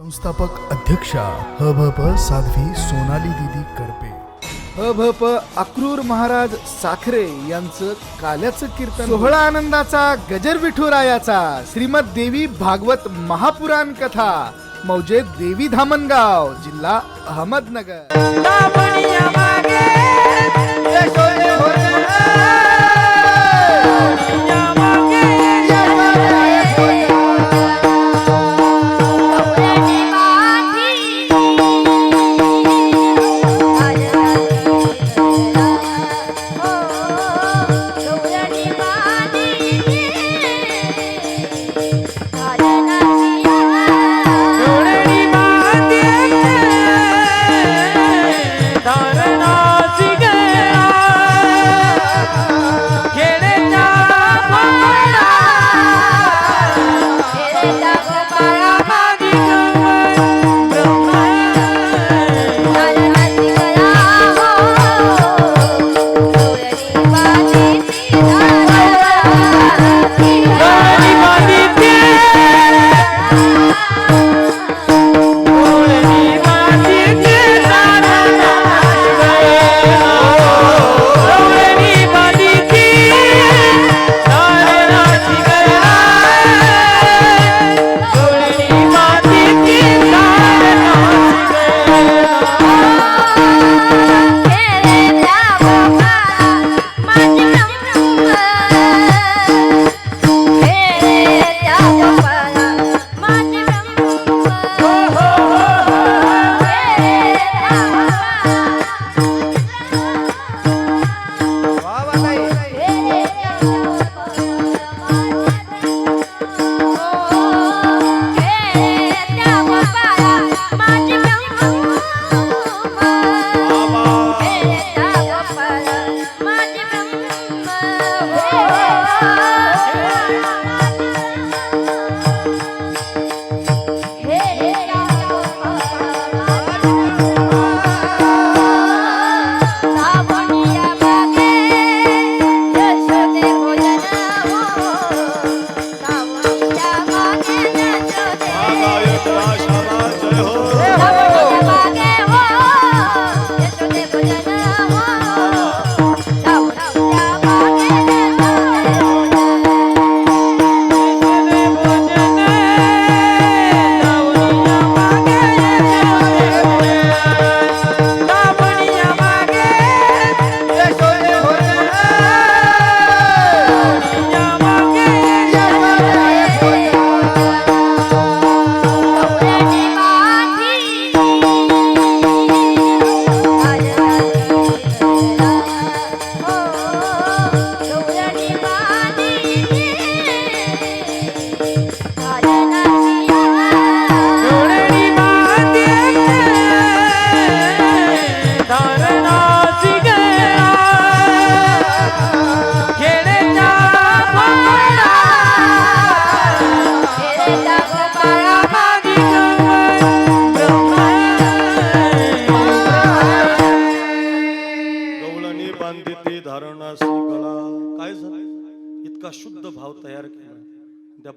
संस्थापक अध्यक्षा हभप साध्वी सोनाली दिदी करपे. हभप अक्रूर महाराज साखरे यांचं काल्याचं कीर्तन. सोहळा आनंदाचा गजर विठुरायाचा श्रीमद देवी भागवत महापुराण कथा मौजे देवी धामणगाव जिल्हा अहमदनगर.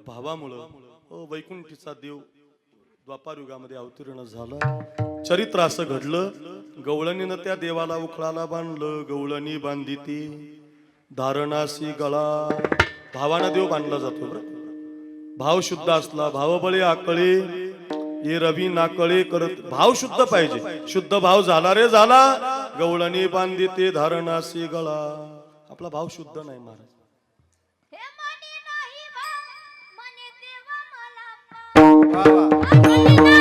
भावामुळं हो, वैकुंठीचा देव द्वापार युगामध्ये अवतीर्ण झाला. चरित्र असं घडलं गवळणीनं त्या देवाला उखळाला बांधलं गवळणी बांधिती धारणासी गळा भावानं देव बांधला जातो भाव शुद्ध असला भावबळे आकळे ये रवी नाकळे करत भाव शुद्ध पाहिजे. शुद्ध भाव झाला रे झाला गवळणी बांधिते धारणासी गळा. आपला भाव शुद्ध नाही महाराज. देवा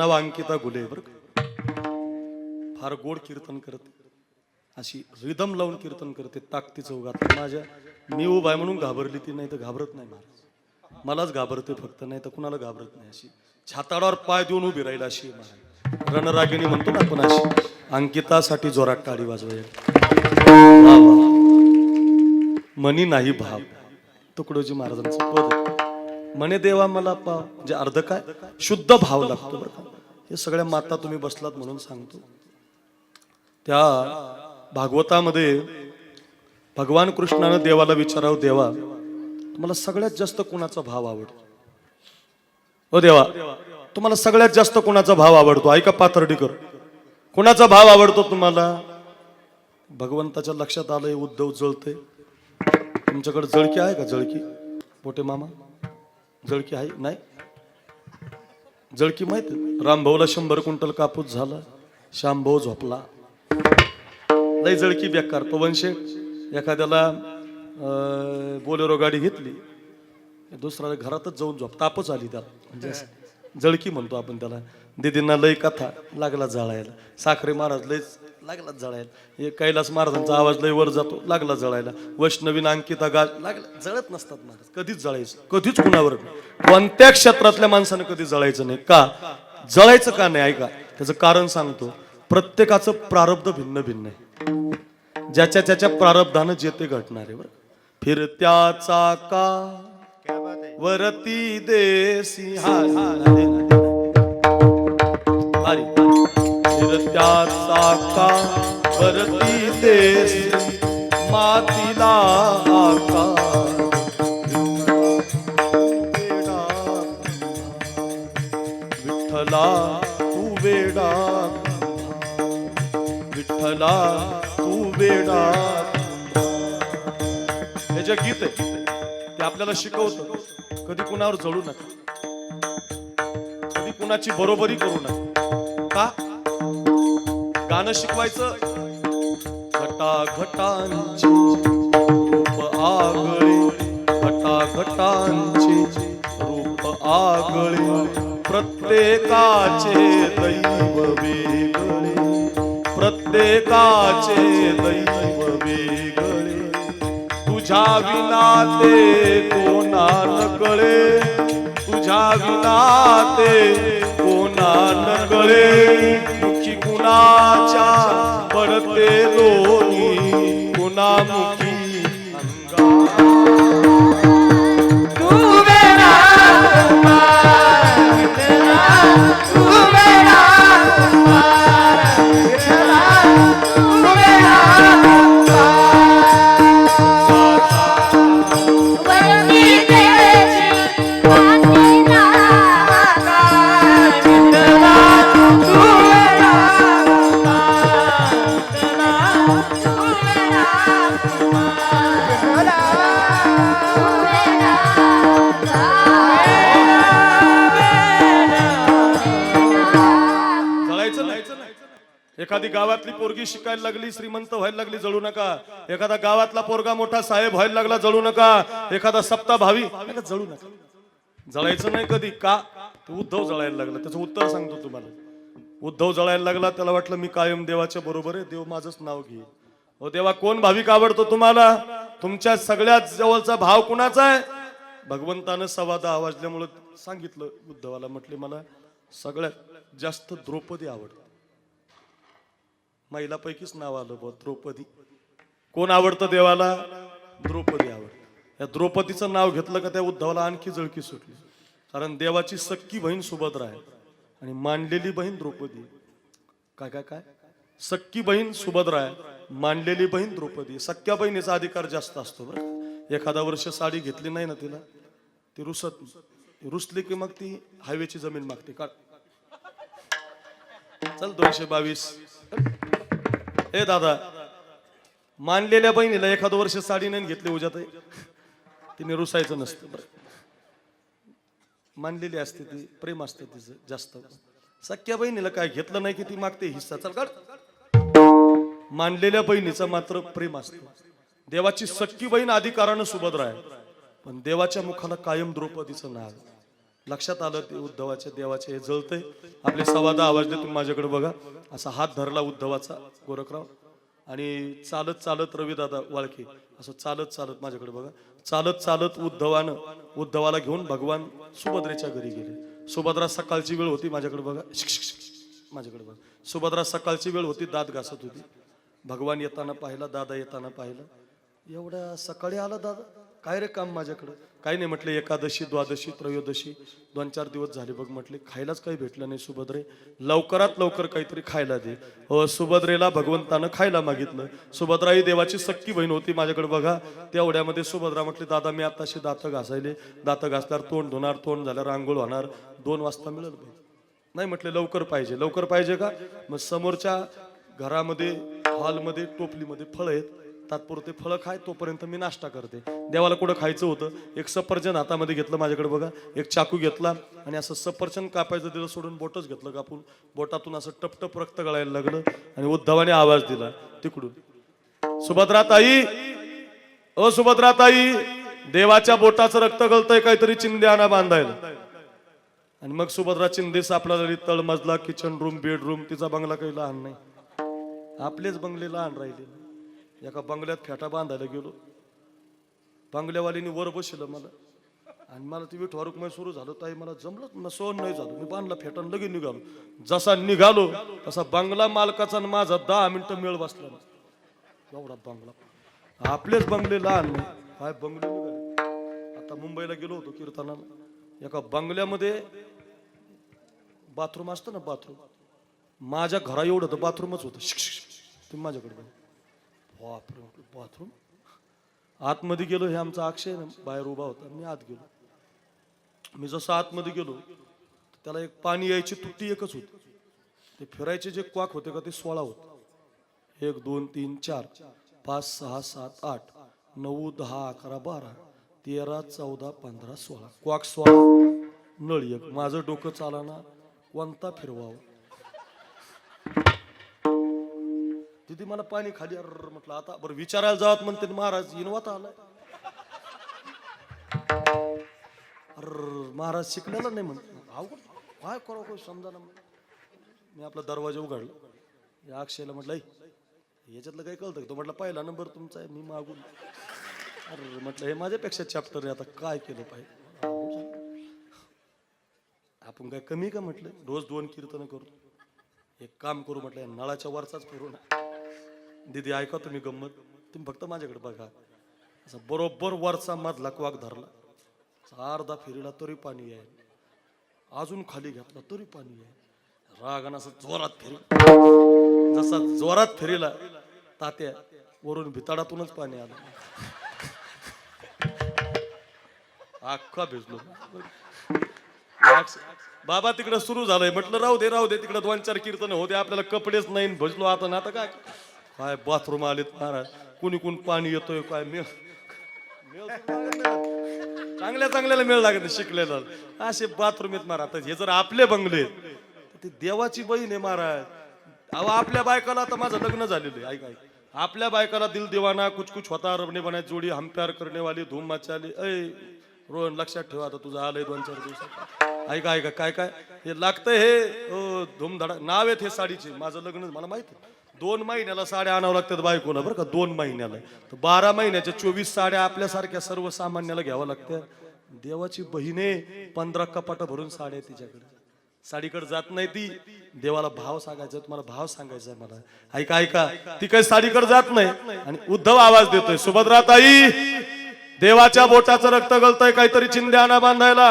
नाव अंकिता गुले बरं का? फार गोड कीर्तन करते अशी रिदम लावून कीर्तन करते ताकती चौघात माझ्या मी उभा आहे म्हणून घाबरली ती नाही तर घाबरत नाही महाराज. मलाच घाबरते फक्त नाही तर कुणाला घाबरत नाही अशी. छाताडावर पाय देऊन उभी राहील अशी महाराज. रणरागिणी म्हणतो ना आपण अशी. अंकितासाठी जोरात टाळी वाजवायला. मनी नाही भाव. तुकडोजी महाराजांचं पद म्हणे देवा मला पाव. म्हणजे अर्ध काय? शुद्ध भाव लागतो बरं का? हे सगळ्या माता तुम्ही बसलात म्हणून सांगतो. त्या भागवतामध्ये भगवान कृष्णानं देवाला विचारावं देवा तुम्हाला सगळ्यात जास्त कोणाचा भाव आवडतो? हो देवा तुम्हाला सगळ्यात जास्त कोणाचा भाव आवडतो? ऐका पाथर्डीकर कोणाचा भाव आवडतो तुम्हाला? भगवंताच्या लक्षात आलंय उद्धव जळते तुमच्याकडे जळकी आहे का जळकी? मोठे मामा जळकी आहे? नाही? जळकी माहीत? रामभाऊला शंभर क्विंटल कापूस झाला. श्यामभाऊ झोपला. लय जळकी बेकार. पवन शेठ एखाद्याला बोलेरो गाडी घेतली. दुसऱ्या घरातच जाऊन झोप. तापच आली त्याला. म्हणजे जळकी म्हणतो आपण त्याला. दिदींना लय कथा लागला जळायला. साखरे महाराज लय लागला जळायला हे कैलास महाराजांचा आवाज लय वर जातो लागला जळायला वैष्णवीन अंकिता गाज लागला जळत नसतात महाराज कधीच जळायचं कधीच कुणावर कोणत्या क्षेत्रातल्या माणसानं कधी जळायचं नाही का जळायचं का नाही ऐका त्याचं कारण सांगतो प्रत्येकाचं प्रारब्ध भिन्न भिन्न आहे ज्याच्या त्याच्या प्रारब्धानं जे ते घडणार आहे बरं फिरत्याचा का वरती देसी हा हा, त्याचा का वरती देश मातीला आकार विठ्ठला तू वेडा. विठ्ठला तू वेडा. हे जे गीत आहे ते आपल्याला शिकवतं. कधी कुणावर जळू नका. कधी कुणाची बरोबरी करू नका. का? गाणं शिकवायचं. घटा घटांची रूप आगळे. घटा घटांची रूप आगळे. प्रत्येकाचे दैव वेगळे. प्रत्येकाचे दैव वेगळे. तुझ्या विना ते कोणा न कळे. तुझ्या विना ते कोणा कळे. নাম एखादी गावातली पोरगी शिकायला लागली श्रीमंत व्हायला लागली जळू नका. एखादा गावातला पोरगा मोठा साहेब व्हायला लागला जळू नका. एखादा सप्ता भावी जळू नका. जळायचं नाही कधी. का? उद्धव जळायला लागला. त्याचं उत्तर सांगतो तुम्हाला. उद्धव जळायला लागला त्याला वाटलं मी कायम देवाच्या बरोबर आहे. देव माझंच नाव घे हो देवा कोण भाविक आवडतो तुम्हाला? तुमच्या सगळ्यात जवळचा भाव कुणाचा आहे? भगवंतानं सवादा आवाजल्यामुळं सांगितलं उद्धवाला म्हटले मला सगळ्यात जास्त द्रौपदी आवडते. महिलापैकीच नाव आलं बघ द्रौपदी. कोण आवडतं देवाला? द्रौपदी आवडत. या द्रौपदीचं नाव घेतलं का त्या उद्धवाला आणखी जळकी सुटली. कारण देवाची सक्की बहीण सुभद्रा आहे आणि मांडलेली बहीण द्रौपदी. काय काय काय? सक्की बहीण सुभद्रा आहे मांडलेली बहीण द्रौपदी. सक्क्या सख्या बहिणीचा अधिकार जास्त असतो बरं एखादा वर्ष साडी घेतली नाही ना तिला ती रुसत रुसली की मग ती हायवेची जमीन मागते. काढ. चल दोनशे बावीस. हे दादा मानलेल्या बहिणीला एखादं वर्ष साडी नाही घेतली उद्या तिने रुसायचं नसतं बरं. मानलेली असते ती प्रेम असतं तिचं जास्त. सख्या बहिणीला काय घेतलं नाही की ती मागते हिस्सा? चल काढ. मानलेल्या बहिणीचं मात्र प्रेम असतं. देवाची सख्खी बहीण अधिकारानं सुभद्रा आहे. पण देवाच्या मुखाला कायम द्रौपदीचं नाव. लक्षात आलं ते उद्धवाच्या देवाचे हे जळतंय. आपले सवादा आवाज दे तुम्ही माझ्याकडे बघा. असा हात धरला उद्धवाचा गोरखराव. आणि चालत चालत रवीदादा वाळके असं चालत चालत माझ्याकडे बघा. चालत चालत उद्धवानं उद्धवाला घेऊन भगवान सुभद्रेच्या घरी गेले. सुभद्रा सकाळची वेळ होती माझ्याकडे बघा. माझ्याकडे बघा. सुभद्रा सकाळची वेळ होती दात घासत होती. भगवान येताना पाहिला दादा येताना पाहिलं. एवढ्या सकाळी आला दादा. काय रे काम माझ्याकडं? काही नाही म्हटले एकादशी द्वादशी त्रयोदशी दोन चार दिवस झाले बघ म्हटले. खायलाच काही भेटलं नाही सुभद्रे. लवकरात लवकर काहीतरी खायला दे. हो सुभद्रेला भगवंतानं खायला मागितलं. सुभद्रा ही देवाची सक्की बहीण होती माझ्याकडे बघा. तेवढ्यामध्ये सुभद्रा म्हटली दादा मी आताशी दातं घासायले. दातं घासल्यावर तोंड धुणार तोंड झाल्यावर रांगोळ होणार. दोन वाजता मिळेल नाही म्हटले लवकर पाहिजे. लवकर पाहिजे का? मग समोरच्या घरामध्ये हॉलमध्ये टोपलीमध्ये फळं आहेत. तात्पुरते फळं खाय तोपर्यंत मी नाश्ता करते. देवाला कुठं खायचं होतं? एक सफरचंद हातामध्ये घेतलं माझ्याकडे बघा. एक चाकू घेतला आणि असं सफरचंद कापायचं दिलं सोडून बोटच घेतलं कापून. बोटातून असं टपटप रक्त गळायला लागलं आणि उद्धवाने आवाज दिला तिकडून. सुभद्रा ताई अ सुभद्रा ताई देवाच्या बोटाचं रक्त गळतंय काहीतरी चिंध्याना बांधायला. आणि मग सुभद्रा चिंदे सापडा तळमजला किचन रूम बेडरूम तिचा बंगला काही लहान नाही. आपलेच बंगले लहान राहिले. एका बंगल्यात फेटा बांधायला गेलो. बंगल्यावालीने वर बसलं मला. आणि मला ती विठवारुकमय सुरू झालं ताई मला जमलंच ना सोन नाही झालं. मी बांधला फेटा लगेच निघालो. जसा निघालो तसा बंगला मालकाचा आणि माझा दहा मिनिटं मेळ बसला. एवढा बंगला. आपलेच बंगले लहान हाय काय बंगले निघाले? आता मुंबईला गेलो होतो कीर्तनाला. एका बंगल्यामध्ये बाथरूम असतं ना बाथरूम. माझ्या घरा एवढं तर बाथरूमच होतं. शिक, शिक, तुम्ही माझ्याकडे बघा. बापरे म्हटलं, बाथरूम. आतमध्ये गेलो हे आमचा अक्षय ना बाहेर उभा होता. मी आत गेलो. मी जसं आतमध्ये गेलो त्याला एक पाणी यायची तुट्टी एकच होती. ते फिरायचे जे क्वाक होते का ते सोळा होते. एक दोन तीन चार पाच सहा सात आठ नऊ दहा अकरा बारा तेरा चौदा पंधरा सोळा. क्वाक सोळा. नळ एक. माझं डोकं चालाना कोणता फिरवावं? तिथे मला पाणी खाली अर म्हटलं आता बरं विचारायला जात म्हणते महाराज इनवाता आलाय. अर महाराज शिकलेला नाही म्हणत. अवघड. काय करावं काही समजा ना मी आपला दरवाजा उघडला. या अक्षयला म्हटलं "ऐ, याच्यातलं काय कळतं तो म्हटलं पहिला नंबर तुमचा आहे मी मागून. अरे म्हटलं हे माझ्यापेक्षा चॅप्टर आहे आता काय केलं पाहिजे? आपण काय कमी का? म्हटलं रोज दोन कीर्तन करतो एक काम करू म्हटलं नळाच्या वरचाच करू ना. दीदी ऐका तुम्ही गंमत. तुम्ही फक्त माझ्याकडे बघा. असं बरोबर वरचा मधला क्वाक धरला. अर्धा फिरीला तरी पाणी आहे. अजून खाली घातला तरी पाणी आहे. रागानं असं जोरात फिरला. जसा जोरात फिरीला तात्या वरून भिताडातूनच पाणी आलं. अख्खा भिजलो. बाबा तिकडे सुरू झालंय. म्हटलं राहू दे राहू दे. तिकडे दोन चार कीर्तन होते आपल्याला कपडेच नाही भजलो. आता ना आता काय? काय बाथरूम आलेत महाराज. कुणी कोण पाणी येतोय काय? मेळ चांगल्या चांगल्याला मेळ लागत शिकलेलं शिकलेला. असे बाथरूम येत महाराज. हे जर आपले बंगले ते तर ती देवाची बहीण आहे महाराज. अहो आपल्या बायकाला आता माझं लग्न झालेलं आहे. ऐक ऐक. आपल्या बायकाला दिल दिवाना कुछ कुछ होता रबने बनाय जोडी हम प्यार करने वाली धूम मचाली. ऐ रोहन लक्षात ठेवा आता तुझं आलंय दोन चार दिवसात. ऐका ऐका काय काय? हे लागतंय हे अ, धूमधडा नाव आहेत हे साडीचे. माझं लग्न मला माहिती आहे. दोन महिन्याला साड्या आणावं लागतात बायकोला बरं का? दोन महिन्याला. तर बारा महिन्याच्या चोवीस साड्या आपल्यासारख्या सर्वसामान्याला घ्याव्या लागत्या. देवाची बहिणे पंधरा कपाट भरून साड्या तिच्याकडे. साडीकडे जात नाही ती. देवाला भाव सांगायचा तुम्हाला भाव सांगायचा मला. ऐका ऐका. ती काही साडीकडे जात नाही. आणि उद्धव आवाज देतोय सुभद्रा ताई देवाच्या बोटाचं रक्त गलतय काहीतरी चिंध्याना बांधायला.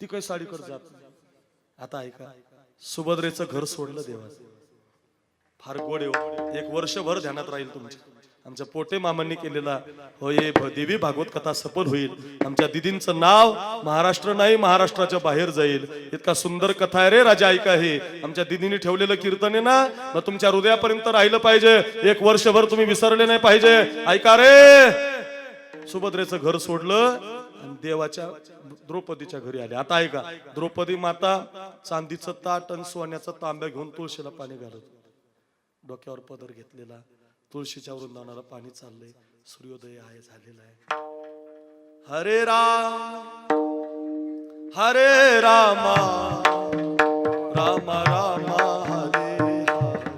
ती काही साडीकडे जात नाही. आता ऐका सुभद्रेचं घर सोडलं देवाचं. फार गोड येऊ हो. एक वर्षभर ध्यानात राहील तुमच्या आमच्या पोटे मामांनी केलेला होय भ- देवी भागवत कथा सफल होईल. आमच्या दिदींचं नाव महाराष्ट्र नाही महाराष्ट्राच्या बाहेर जाईल. इतका सुंदर कथा आहे रे राजा ऐका हे. आमच्या दिदीने ठेवलेलं कीर्तन आहे ना मग तुमच्या हृदयापर्यंत राहिलं पाहिजे. एक वर्षभर तुम्ही विसरले नाही पाहिजे. ऐका रे. सुभद्रेचं घर सोडलं आणि देवाच्या द्रौपदीच्या घरी आले. आता ऐका द्रौपदी माता चांदीचं ताट आणि सोन्याचं तांब्या घेऊन तुळशीला पाणी घालत डोक्यावर पदर घेतलेला तुळशीच्या वृंदावनाला पाणी चाललंय सूर्योदय आहे झालेला आहे. हरे राम हरे रामा राम राम हरे हरे.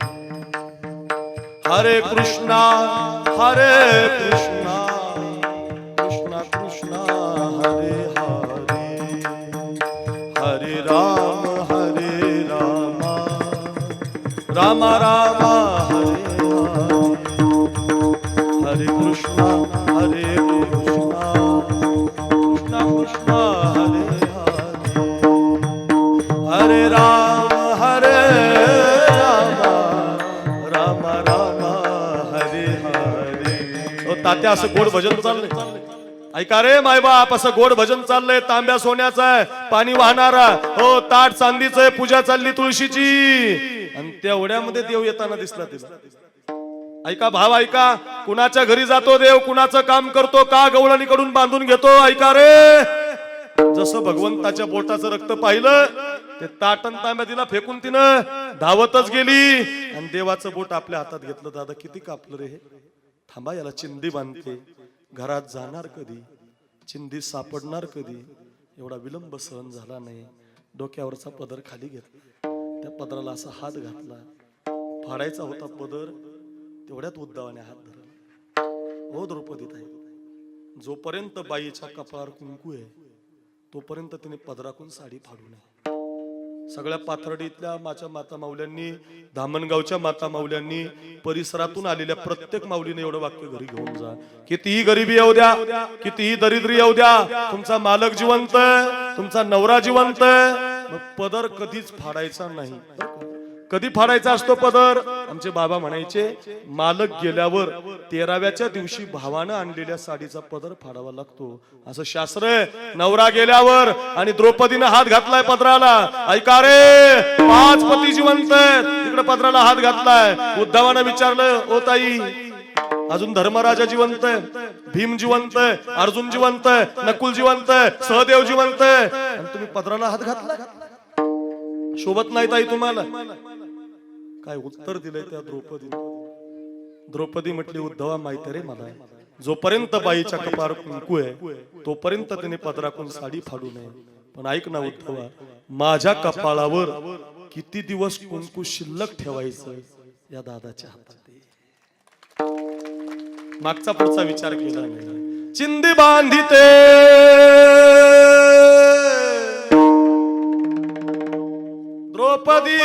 हरे कृष्णा हरे कृष्ण. तात्या असं गोड भजन चाललंय. ऐका रे मायबाप असं गोड भजन चाललंय. तांब्या सोन्याचं आहे पाणी वाहणारा. हो ताट चांदीच आहे पूजा चालली तुळशीची. आणि त्या ओढ्यामध्ये देव येताना दिसला तिला. ऐका भाव ऐका. कुणाच्या घरी जातो देव कुणाचं काम करतो का गवळणीकडून बांधून घेतो ऐका रे. जसं भगवंताच्या बोटाचं रक्त पाहिलं ते ताटन तांब्या तिला फेकून तिनं धावतच गेली. आणि देवाचं बोट आपल्या हातात घेतलं दादा किती कापलं रे हे? थांबा याला चिंदी बांधते. घरात जाणार कधी? चिंदी सापडणार कधी? एवढा विलंब सहन झाला नाही. डोक्यावरचा पदर खाली घेतला. त्या पदराला असा हात घातला. फाडायचा होता पदर तेवढ्यात उद्धवाने हात धरला. हो द्रौपदीत आहे जोपर्यंत बाईच्या कपाळावर कुंकू आहे तोपर्यंत तिने पदराकून साडी फाडू नये. सगळ्या पाथर्डीतल्या माझ्या माता माऊल्यांनी धामणगावच्या माता माऊल्यांनी परिसरातून आलेल्या प्रत्येक माऊलीने एवढं वाक्य घरी घेऊन जा. कितीही गरिबी येऊ द्या कितीही दरिद्री येऊ द्या तुमचा मालक जिवंत तुमचा नवरा जिवंत मग पदर कधीच फाडायचा नाही. कधी फाडायचा असतो पदर? आमचे बाबा म्हणायचे मालक गेल्यावर तेराव्याच्या दिवशी भावानं आणलेल्या साडीचा पदर फाडावा लागतो. असं शास्त्र आहे. नवरा गेल्यावर आणि द्रौपदीनं हात घातलाय पदराला. ऐका रे पाच पती जिवंत आहेत. तिकडे पदराला हात घातलाय. उद्धवानं विचारलं ओ ताई अजून धर्मराजा जिवंत आहे? भीम जिवंत आहे? अर्जुन जिवंत आहे? नकुल जिवंत आहे? सहदेव जिवंत आहे? आणि तुम्ही पदराला हात घातला शोभत नाही ताई तुम्हाला. काय उत्तर दिलंय त्या द्रौपदी? द्रौपदी म्हटली उद्धवा माहिती रे मला. जोपर्यंत बाईच्या कपार कुंकू आहे तोपर्यंत तिने पदराकून साडी फाडू नये. पण ऐक ना उद्धवा माझ्या कपाळावर किती दिवस कुंकू शिल्लक ठेवायचं या दादाच्या हातात मागचा पुढचा विचार केला नाही. चिंदी बांधिते. द्रौपदी!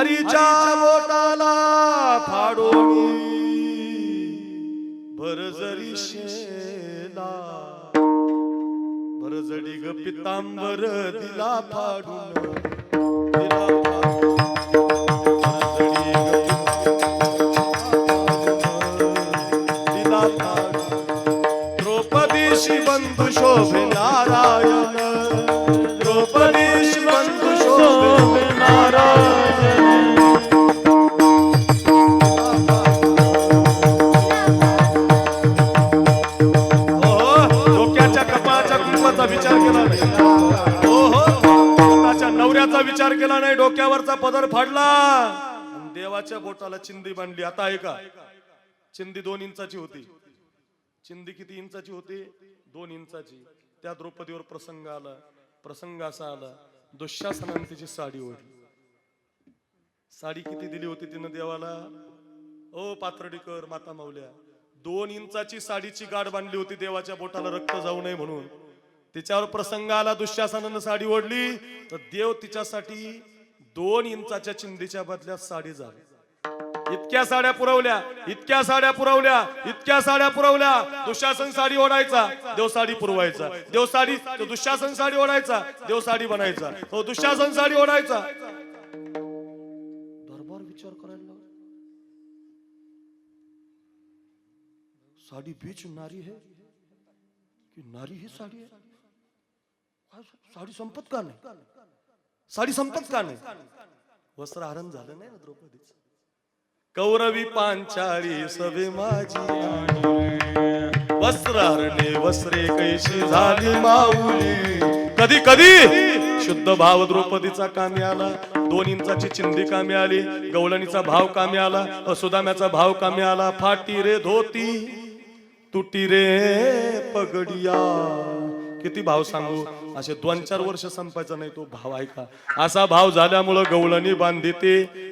हरीच्या बोटाला फाडून. भरजरी शेला. भरजडी ग पितांबर दिला फाडून. दिला दिला. द्रौपदीशी बंधू शोभे फाडला. देवाच्या बोटाला चिंदी बांधली. आता आहे का? चिंदी दोन इंचाची होती. चिंदी किती इंचाची होती? दोन इंचाची. त्या द्रौपदीवर प्रसंग आला. प्रसंग असा आला. दुःशासनाने तिची साडी ओढली. साडी किती दिली होती तिनं देवाला? ओ पाथर्डीकर माता माऊल्या दोन इंचाची साडीची गाठ बांधली होती देवाच्या बोटाला रक्त जाऊ नये म्हणून. तिच्यावर प्रसंग आला दुःशासनानं साडी ओढली. तर देव तिच्यासाठी दोन इंचाच्या चिंदीच्या बदल्यात साडी झाली. इतक्या साड्या पुरवल्या इतक्या साड्या पुरवल्या इतक्या साड्या पुरवल्या. दुःशासन साडी ओढायचा देव साडी पुरवायचा. देव साडी तो दुःशासन साडी ओढायचा देव साडी बनायचा. तो दुःशासन साडी ओढायचा. दरबार विचार करायला साडी बीच नारी है की नारी ही साडी आहे साडी संपत का नाही? साडी संपत का नाही? वस्त्र हरण झालं नाही द्रौपदीच? कौरवी पांचाळी सवे माझी. वस्त्र हरणे वस्त्रे कैशी झाली माऊली. कधी कधी? शुद्ध भाव द्रौपदीचा कामी आला. दोन इंचाची चिंदी कामी आली. गवळणीचा भाव कामी आला. असुदाम्याचा भाव कामी आला. फाटी रे धोती तुटी रे पगडिया. किती भाव सांगू? असे दोन चार वर्ष संपायचा नाही तो भाव ऐका. असा भाव झाल्यामुळं गवळणी बांधिते.